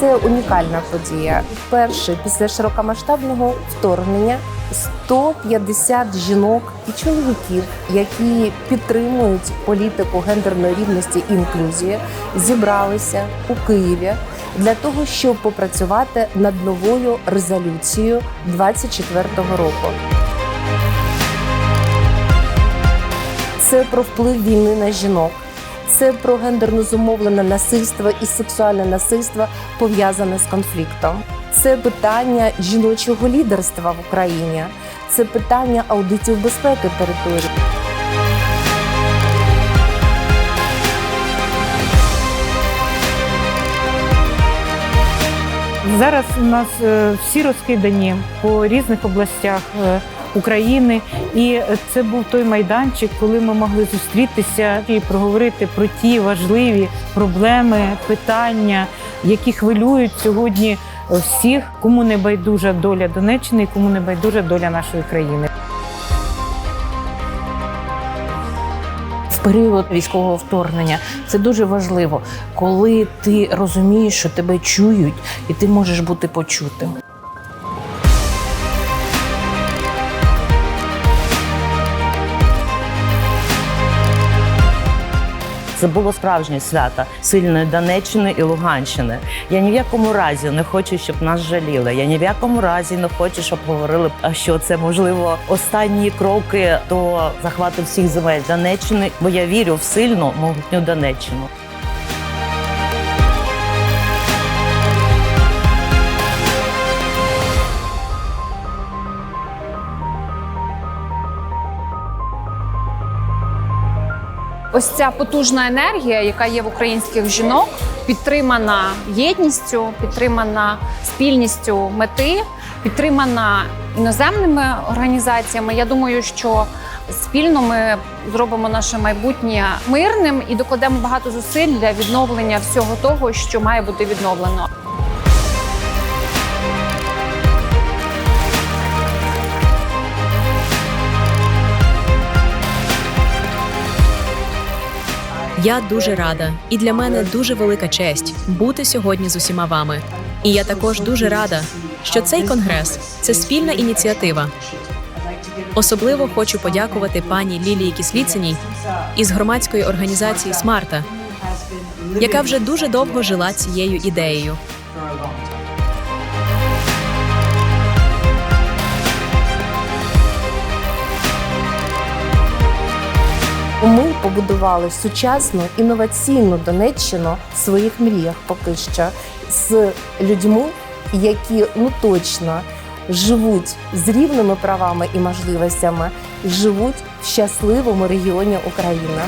Це унікальна подія. Перше після широкомасштабного вторгнення 150 жінок і чоловіків, які підтримують політику гендерної рівності і інклюзії, зібралися у Києві для того, щоб попрацювати над новою резолюцією 24-го року. Це про вплив війни на жінок. Це про гендерно зумовлене насильство і сексуальне насильство пов'язане з конфліктом. Це питання жіночого лідерства в Україні. Це питання аудитів безпеки території. Зараз у нас е, всі розкидані по різних областях е, України, і це був той майданчик, коли ми могли зустрітися і проговорити про ті важливі проблеми, питання, які хвилюють сьогодні всіх, кому не байдужа доля Донеччини, і кому не байдужа доля нашої країни. період військового вторгнення. Це дуже важливо, коли ти розумієш, що тебе чують, і ти можеш бути почутим. Це було справжнє свято сильної Донеччини і Луганщини. Я ні в якому разі не хочу, щоб нас жаліли. Я ні в якому разі не хочу, щоб говорили, що це можливо останні кроки до захвату всіх земель Донеччини, бо я вірю в сильну могутню Донеччину. Ось ця потужна енергія, яка є в українських жінок, підтримана єдністю, підтримана спільністю мети, підтримана іноземними організаціями. Я думаю, що спільно ми зробимо наше майбутнє мирним і докладемо багато зусиль для відновлення всього того, що має бути відновлено. Я дуже рада, і для мене дуже велика честь бути сьогодні з усіма вами. І я також дуже рада, що цей конгрес це спільна ініціатива. Особливо хочу подякувати пані Лілії Кісліциній із громадської організації Смарта, яка вже дуже довго жила цією ідеєю. Побудували сучасну інноваційну Донеччину в своїх мріях поки що з людьми, які ну точно живуть з рівними правами і можливостями, живуть в щасливому регіоні України.